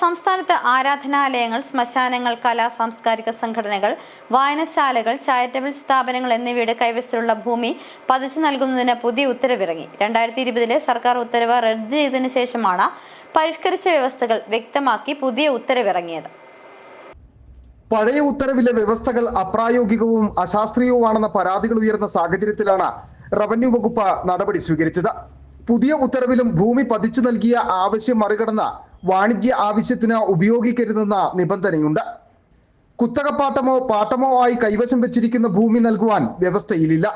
സംസ്ഥാനത്ത് ആരാധനാലയങ്ങൾ ശ്മശാനങ്ങൾ കലാ സാംസ്കാരിക സംഘടനകൾ വായനശാലകൾ ചാരിറ്റബിൾ സ്ഥാപനങ്ങൾ എന്നിവയുടെ കൈവശത്തിലുള്ള ഭൂമി പതിച്ചു നൽകുന്നതിന് പുതിയ ഉത്തരവിറങ്ങി. രണ്ടായിരത്തി ഇരുപതിലെ സർക്കാർ ഉത്തരവ് റദ്ദ് ചെയ്തതിനു ശേഷമാണ് പരിഷ്കരിച്ച വ്യവസ്ഥകൾ വ്യക്തമാക്കി പുതിയ ഉത്തരവിറങ്ങിയത്. പഴയ ഉത്തരവിലെ വ്യവസ്ഥകൾ അപ്രായോഗികവും അശാസ്ത്രീയവുമാണെന്ന പരാതികൾ ഉയർന്ന സാഹചര്യത്തിലാണ് റവന്യൂ വകുപ്പ് നടപടി സ്വീകരിച്ചത്. പുതിയ ഉത്തരവിലും ഭൂമി പതിച്ചു നൽകിയ ആവശ്യം മറികടന്ന വാണിജ്യ ആവശ്യത്തിന് ഉപയോഗിക്കരുതെന്ന നിബന്ധനയുണ്ട്. കുത്തകപ്പാട്ടമോ പാട്ടമോ ആയി കൈവശം വെച്ചിരിക്കുന്ന ഭൂമി നൽകുവാൻ വ്യവസ്ഥയിലില്ല.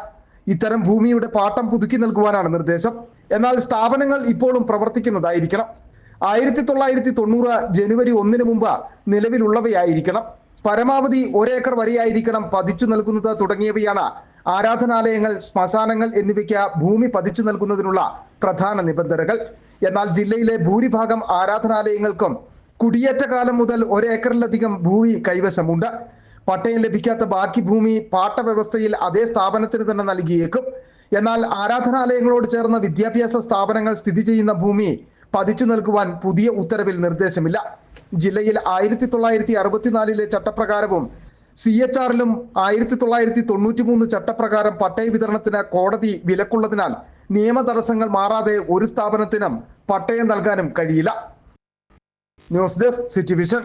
ഇത്തരം ഭൂമിയുടെ പാട്ടം പുതുക്കി നൽകുവാനാണ് നിർദ്ദേശം. എന്നാൽ സ്ഥാപനങ്ങൾ ഇപ്പോഴും പ്രവർത്തിക്കുന്നതായിരിക്കണം. ആയിരത്തി തൊള്ളായിരത്തി തൊണ്ണൂറ് ജനുവരി ഒന്നിന് മുമ്പ് നിലവിലുള്ളവയായിരിക്കണം. പരമാവധി ഒരേക്കർ വരെയായിരിക്കണം പതിച്ചു നൽകുന്നത് തുടങ്ങിയവയാണ് ആരാധനാലയങ്ങൾ ശ്മശാനങ്ങൾ എന്നിവയ്ക്ക് ഭൂമി പതിച്ചു നൽകുന്നതിനുള്ള പ്രധാന നിബന്ധനകൾ. എന്നാൽ ജില്ലയിലെ ഭൂരിഭാഗം ആരാധനാലയങ്ങൾക്കും കുടിയേറ്റ കാലം മുതൽ ഒരേക്കറിലധികം ഭൂമി കൈവശമുണ്ട്. പട്ടയം ലഭിക്കാത്ത ബാക്കി ഭൂമി പാട്ട വ്യവസ്ഥയിൽ അതേ സ്ഥാപനത്തിന് തന്നെ നൽകിയേക്കും. എന്നാൽ ആരാധനാലയങ്ങളോട് ചേർന്ന വിദ്യാഭ്യാസ സ്ഥാപനങ്ങൾ സ്ഥിതി ചെയ്യുന്ന ഭൂമി പതിച്ചു നൽകുവാൻ പുതിയ ഉത്തരവിൽ നിർദ്ദേശമില്ല. ജില്ലയിൽ ആയിരത്തി തൊള്ളായിരത്തി അറുപത്തിനാലിലെ ചട്ടപ്രകാരവും സി എച്ച് ആറിലും ആയിരത്തി തൊള്ളായിരത്തി തൊണ്ണൂറ്റി മൂന്ന് ചട്ടപ്രകാരം പട്ടയ വിതരണത്തിന് കോടതി വിലക്കുള്ളതിനാൽ നിയമ തടസ്സങ്ങൾ മാറാതെ ഒരു സ്ഥാപനത്തിനും പട്ടയം നൽകാനും കഴിയില്ല. News desk city vision.